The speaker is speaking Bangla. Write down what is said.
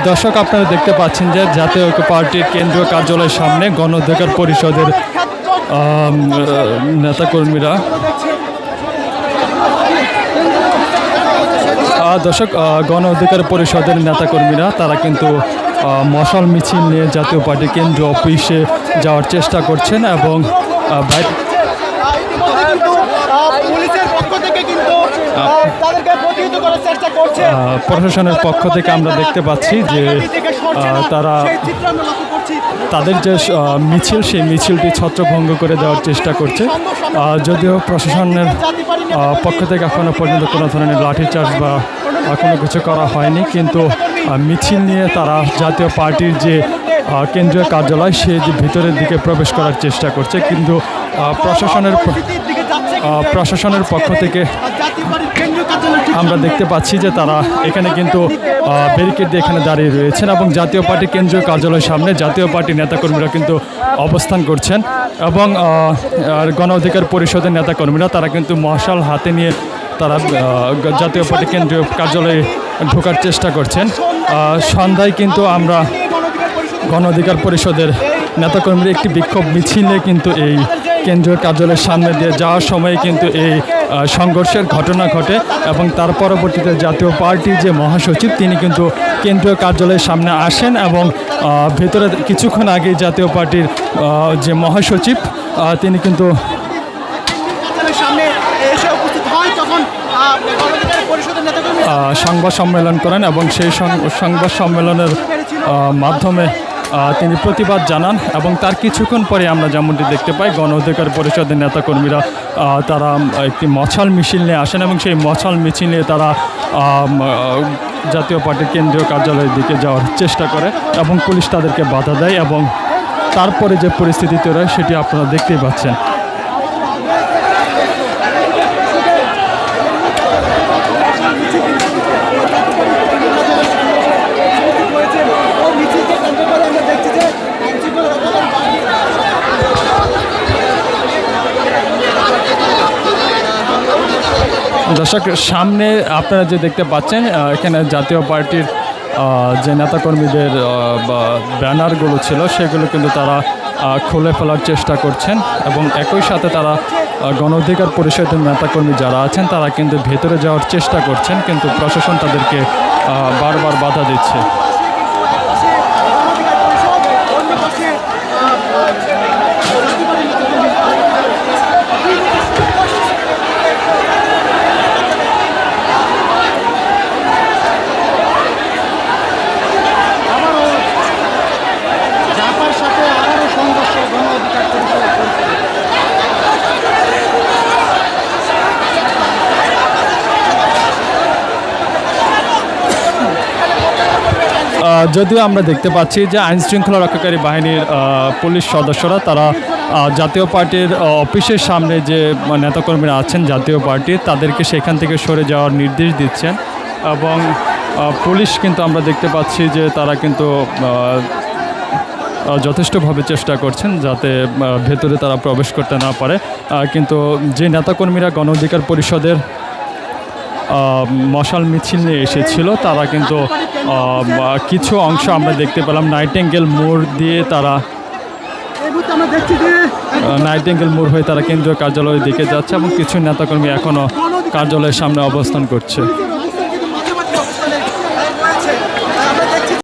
দর্শক আপনারা দেখতে পাচ্ছেন যে জাতীয় ঐক্য পার্টির কেন্দ্রীয় কার্যালয়ের সামনে গণ অধিকার পরিষদের নেতাকর্মীরা। দর্শক গণ অধিকার পরিষদের নেতাকর্মীরা, তারা কিন্তু মশাল মিছিল নিয়ে জাতীয় পার্টি কেন্দ্র অফিসে যাওয়ার চেষ্টা করছেন এবং আহ, বাইরে ইতিমধ্যে কিন্তু আহ, পুলিশের পক্ষ থেকে কিন্তু আহ, তাদেরকে প্রতিহত করার চেষ্টা করছে আহ, প্রশাসনের পক্ষ থেকে আমরা দেখতে পাচ্ছি যে তারা তাদের যে মিছিল সেই মিছিলটি ছত্রভঙ্গ করে দেওয়ার চেষ্টা করছে। যদিও প্রশাসনের পক্ষ থেকে এখনও পর্যন্ত কোনো ধরনের লাঠিচার্জ বা কোনো কিছু করা হয়নি। কিন্তু মিছিল নিয়ে তারা জাতীয় পার্টির যে কেন্দ্রীয় কার্যালয় সেই যে ভিতরের দিকে প্রবেশ করার চেষ্টা করছে। কিন্তু প্রশাসনের প্রশাসনের পক্ষ থেকে আমরা দেখতে পাচ্ছি যে তারা এখানে কিন্তু ব্যারিকেড দিয়ে এখানে দাঁড়িয়ে রয়েছেন এবং জাতীয় পার্টি কেন্দ্রীয় কার্যালয়ের সামনে জাতীয় পার্টি নেতাকর্মীরা কিন্তু অবস্থান করছেন এবং গণ অধিকার পরিষদের নেতাকর্মীরা, তারা কিন্তু মশাল হাতে নিয়ে তারা জাতীয় পার্টি কেন্দ্রীয় কার্যালয়ে ঢোকার চেষ্টা করছেন। সন্ধ্যায় কিন্তু আমরা গণ অধিকার পরিষদের নেতাকর্মীরা একটি বিক্ষোভ মিছিলে কিন্তু এই কেন্দ্রীয় কার্যালয়ের সামনে দিয়ে যাওয়ার সময় কিন্তু এই সংঘর্ষের ঘটনা ঘটে এবং তার পরবর্তীতে জাতীয় পার্টির যে মহাসচিব তিনি কিন্তু কেন্দ্রীয় কার্যালয়ের সামনে আসেন এবং ভেতরে কিছুক্ষণ আগে জাতীয় পার্টির যে মহাসচিব তিনি কিন্তু সংবাদ সম্মেলন করেন এবং সেই সংবাদ সম্মেলনের মাধ্যমে তিনি প্রতিবাদ জানান এবং তার কিছুক্ষণ পরে আমরা যেমনটি দেখতে পাই, গণ অধিকার পরিষদের নেতাকর্মীরা তারা একটি মছাল মিছিল নিয়ে আসেন এবং সেই মশাল মিছিলে তারা জাতীয় পার্টির কেন্দ্রীয় কার্যালয়ের দিকে যাওয়ার চেষ্টা করে এবং পুলিশ তাদেরকে বাধা দেয় এবং তারপরে যে পরিস্থিতি তৈরি হয়, সেটি আপনারা দেখতেই পাচ্ছেন হয়েছে ওই মিছিলকে কেন্দ্র করে আমরা দেখছি যে আইনশৃঙ্খলা রক্ষাকারী বাহিনী দর্শক, সামনে আপনারা যে দেখতে পাচ্ছেন এখানে জাতীয় পার্টির যে নেতাকর্মীদের ব্যানারগুলো ছিল, সেগুলো কিন্তু তারা খুলে ফেলার চেষ্টা করছেন এবং একই সাথে তারা গণ অধিকার পরিষদের নেতাকর্মী যারা আছেন, তারা কিন্তু ভেতরে যাওয়ার চেষ্টা করছেন, কিন্তু প্রশাসন তাদেরকে বারবার বাধা দিচ্ছে। যদিও আমরা দেখতে পাচ্ছি যে আইন শৃঙ্খলা রক্ষাকারী বাহিনীর পুলিশ সদস্যরা তারা জাতীয় পার্টির অফিসের সামনে যে নেতাকর্মীরা আছেন জাতীয় পার্টির তাদেরকে সেখান থেকে সরে যাওয়ার নির্দেশ দিচ্ছেন এবং পুলিশ কিন্তু আমরা দেখতে পাচ্ছি যে তারা কিন্তু যথেষ্টভাবে চেষ্টা করছেন যাতে ভেতরে তারা প্রবেশ করতে না পারে। কিন্তু যে নেতাকর্মীরা গণ অধিকার পরিষদের মশাল মিছিল নিয়ে এসেছিল, তারা কিন্তু কিছু অংশ আমরা দেখতে পেলাম। নাইটেঙ্গেল মোড় দিয়ে তারা নাইটেঙ্গেল মোড় হয়ে তারা কেন্দ্রীয় কার্যালয়ের দিকে যাচ্ছে এবং কিছু নেতাকর্মী এখনও কার্যালয়ের সামনে অবস্থান করছে।